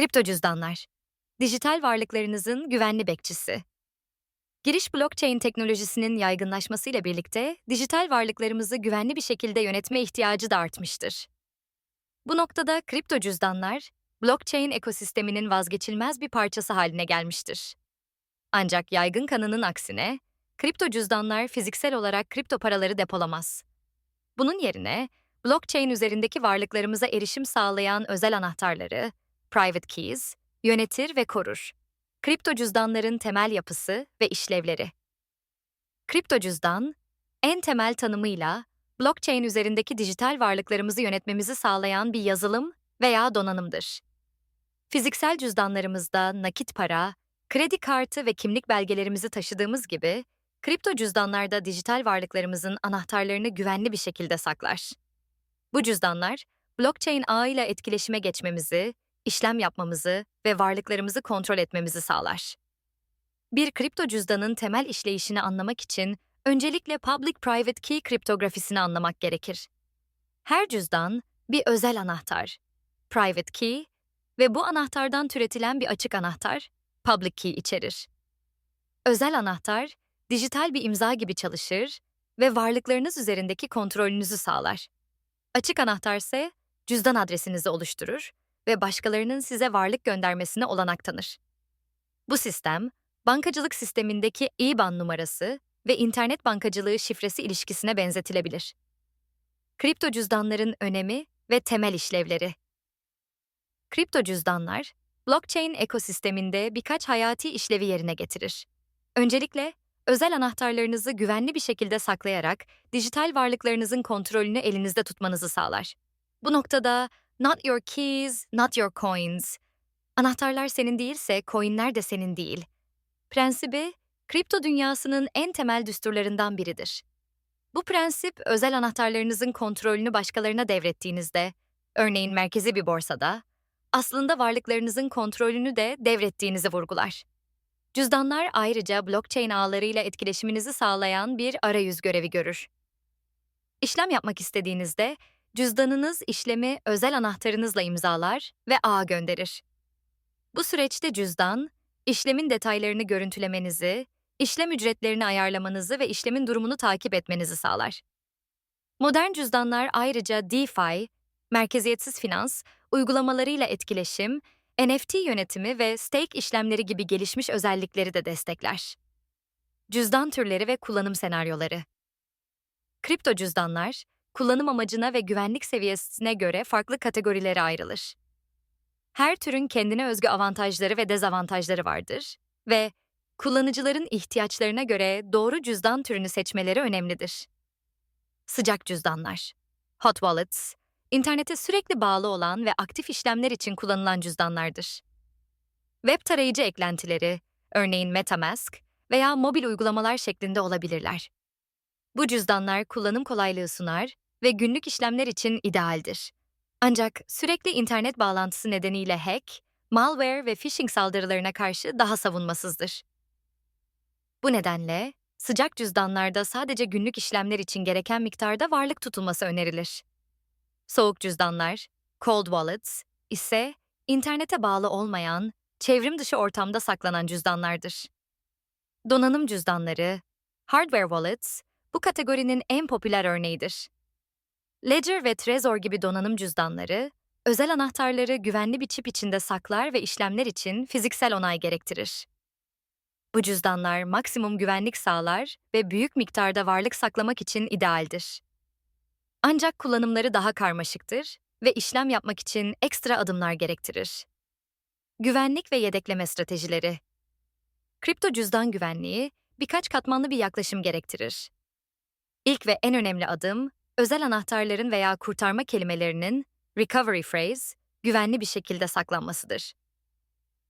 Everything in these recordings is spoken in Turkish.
Kripto cüzdanlar. Dijital varlıklarınızın güvenli bekçisi. Giriş blockchain teknolojisinin yaygınlaşmasıyla birlikte dijital varlıklarımızı güvenli bir şekilde yönetme ihtiyacı da artmıştır. Bu noktada kripto cüzdanlar, blockchain ekosisteminin vazgeçilmez bir parçası haline gelmiştir. Ancak yaygın kanının aksine, kripto cüzdanlar fiziksel olarak kripto paraları depolamaz. Bunun yerine, blockchain üzerindeki varlıklarımıza erişim sağlayan özel anahtarları, private keys, yönetir ve korur. Kripto cüzdanların temel yapısı ve işlevleri. Kripto cüzdan, en temel tanımıyla blockchain üzerindeki dijital varlıklarımızı yönetmemizi sağlayan bir yazılım veya donanımdır. Fiziksel cüzdanlarımızda nakit para, kredi kartı ve kimlik belgelerimizi taşıdığımız gibi, kripto cüzdanlarda dijital varlıklarımızın anahtarlarını güvenli bir şekilde saklar. Bu cüzdanlar, blockchain ağıyla etkileşime geçmemizi, işlem yapmamızı ve varlıklarımızı kontrol etmemizi sağlar. Bir kripto cüzdanın temel işleyişini anlamak için öncelikle public-private key kriptografisini anlamak gerekir. Her cüzdan bir özel anahtar, private key ve bu anahtardan türetilen bir açık anahtar, public key içerir. Özel anahtar, dijital bir imza gibi çalışır ve varlıklarınız üzerindeki kontrolünüzü sağlar. Açık anahtar ise cüzdan adresinizi oluşturur ve başkalarının size varlık göndermesine olanak tanır. Bu sistem, bankacılık sistemindeki IBAN numarası ve internet bankacılığı şifresi ilişkisine benzetilebilir. Kripto cüzdanların önemi ve temel işlevleri. Kripto cüzdanlar, blockchain ekosisteminde birkaç hayati işlevi yerine getirir. Öncelikle, özel anahtarlarınızı güvenli bir şekilde saklayarak dijital varlıklarınızın kontrolünü elinizde tutmanızı sağlar. Bu noktada not your keys, not your coins. Anahtarlar senin değilse coinler de senin değil. Prensibi, kripto dünyasının en temel düsturlarından biridir. Bu prensip özel anahtarlarınızın kontrolünü başkalarına devrettiğinizde, örneğin merkezi bir borsada, aslında varlıklarınızın kontrolünü de devrettiğinizi vurgular. Cüzdanlar ayrıca blockchain ağlarıyla etkileşiminizi sağlayan bir arayüz görevi görür. İşlem yapmak istediğinizde cüzdanınız işlemi özel anahtarınızla imzalar ve ağa gönderir. Bu süreçte cüzdan, işlemin detaylarını görüntülemenizi, işlem ücretlerini ayarlamanızı ve işlemin durumunu takip etmenizi sağlar. Modern cüzdanlar ayrıca DeFi, merkeziyetsiz finans, uygulamalarıyla etkileşim, NFT yönetimi ve stake işlemleri gibi gelişmiş özellikleri de destekler. Cüzdan türleri ve kullanım senaryoları. Kripto cüzdanlar, kullanım amacına ve güvenlik seviyesine göre farklı kategorilere ayrılır. Her türün kendine özgü avantajları ve dezavantajları vardır ve kullanıcıların ihtiyaçlarına göre doğru cüzdan türünü seçmeleri önemlidir. Sıcak cüzdanlar, hot wallets, internete sürekli bağlı olan ve aktif işlemler için kullanılan cüzdanlardır. Web tarayıcı eklentileri, örneğin MetaMask veya mobil uygulamalar şeklinde olabilirler. Bu cüzdanlar kullanım kolaylığı sunar ve günlük işlemler için idealdir. Ancak sürekli internet bağlantısı nedeniyle hack, malware ve phishing saldırılarına karşı daha savunmasızdır. Bu nedenle sıcak cüzdanlarda sadece günlük işlemler için gereken miktarda varlık tutulması önerilir. Soğuk cüzdanlar, cold wallets ise internete bağlı olmayan, çevrim dışı ortamda saklanan cüzdanlardır. Donanım cüzdanları, hardware wallets, bu kategorinin en popüler örneğidir. Ledger ve Trezor gibi donanım cüzdanları, özel anahtarları güvenli bir çip içinde saklar ve işlemler için fiziksel onay gerektirir. Bu cüzdanlar maksimum güvenlik sağlar ve büyük miktarda varlık saklamak için idealdir. Ancak kullanımları daha karmaşıktır ve işlem yapmak için ekstra adımlar gerektirir. Güvenlik ve yedekleme stratejileri. Kripto cüzdan güvenliği birkaç katmanlı bir yaklaşım gerektirir. İlk ve en önemli adım, özel anahtarların veya kurtarma kelimelerinin recovery phrase güvenli bir şekilde saklanmasıdır.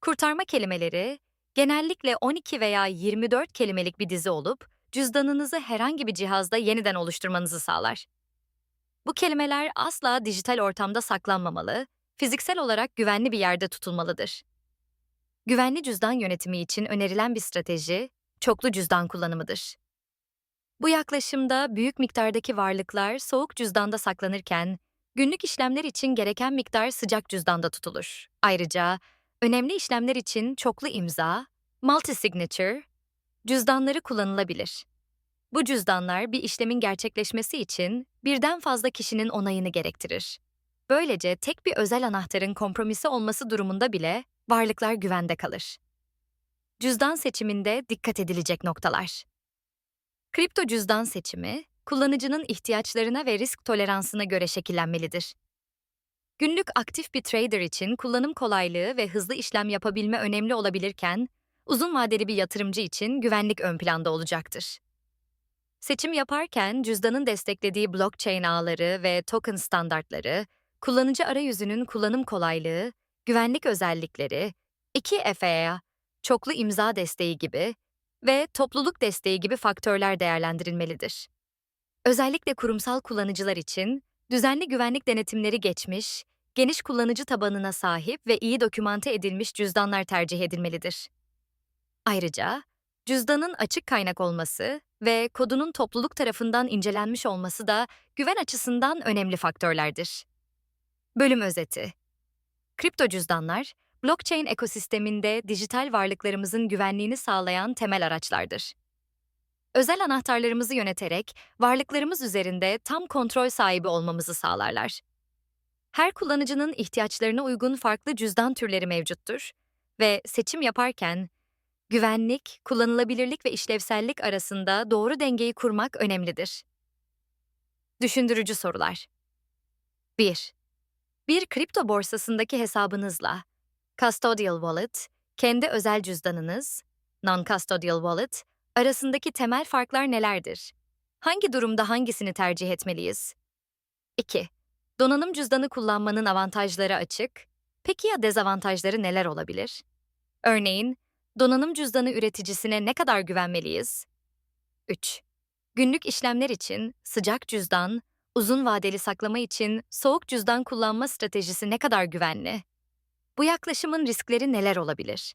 Kurtarma kelimeleri genellikle 12 veya 24 kelimelik bir dizi olup cüzdanınızı herhangi bir cihazda yeniden oluşturmanızı sağlar. Bu kelimeler asla dijital ortamda saklanmamalı, fiziksel olarak güvenli bir yerde tutulmalıdır. Güvenli cüzdan yönetimi için önerilen bir strateji, çoklu cüzdan kullanımıdır. Bu yaklaşımda büyük miktardaki varlıklar soğuk cüzdanda saklanırken, günlük işlemler için gereken miktar sıcak cüzdanda tutulur. Ayrıca Önemli işlemler için çoklu imza, multi-signature, cüzdanları kullanılabilir. Bu cüzdanlar bir işlemin gerçekleşmesi için birden fazla kişinin onayını gerektirir. Böylece tek bir özel anahtarın kompromisi olması durumunda bile varlıklar güvende kalır. Cüzdan seçiminde dikkat edilecek noktalar. Kripto cüzdan seçimi, kullanıcının ihtiyaçlarına ve risk toleransına göre şekillenmelidir. Günlük aktif bir trader için kullanım kolaylığı ve hızlı işlem yapabilme önemli olabilirken, uzun vadeli bir yatırımcı için güvenlik ön planda olacaktır. Seçim yaparken cüzdanın desteklediği blockchain ağları ve token standartları, kullanıcı arayüzünün kullanım kolaylığı, güvenlik özellikleri, 2FA, çoklu imza desteği gibi ve topluluk desteği gibi faktörler değerlendirilmelidir. Özellikle kurumsal kullanıcılar için düzenli güvenlik denetimleri geçmiş, geniş kullanıcı tabanına sahip ve iyi dokümante edilmiş cüzdanlar tercih edilmelidir. Ayrıca cüzdanın açık kaynak olması ve kodunun topluluk tarafından incelenmiş olması da güven açısından önemli faktörlerdir. Bölüm özeti Kripto cüzdanlar, blockchain ekosisteminde dijital varlıklarımızın güvenliğini sağlayan temel araçlardır. Özel anahtarlarımızı yöneterek varlıklarımız üzerinde tam kontrol sahibi olmamızı sağlarlar. Her kullanıcının ihtiyaçlarına uygun farklı cüzdan türleri mevcuttur ve seçim yaparken güvenlik, kullanılabilirlik ve işlevsellik arasında doğru dengeyi kurmak önemlidir. Düşündürücü sorular 1. Bir kripto borsasındaki hesabınızla Custodial Wallet, kendi özel cüzdanınız, Non-Custodial Wallet arasındaki temel farklar nelerdir? Hangi durumda hangisini tercih etmeliyiz? 2. Donanım cüzdanı kullanmanın avantajları açık. Peki ya dezavantajları neler olabilir? Örneğin, donanım cüzdanı üreticisine ne kadar güvenmeliyiz? 3. Günlük işlemler için sıcak cüzdan, uzun vadeli saklama için soğuk cüzdan kullanma stratejisi ne kadar güvenli? Bu yaklaşımın riskleri neler olabilir?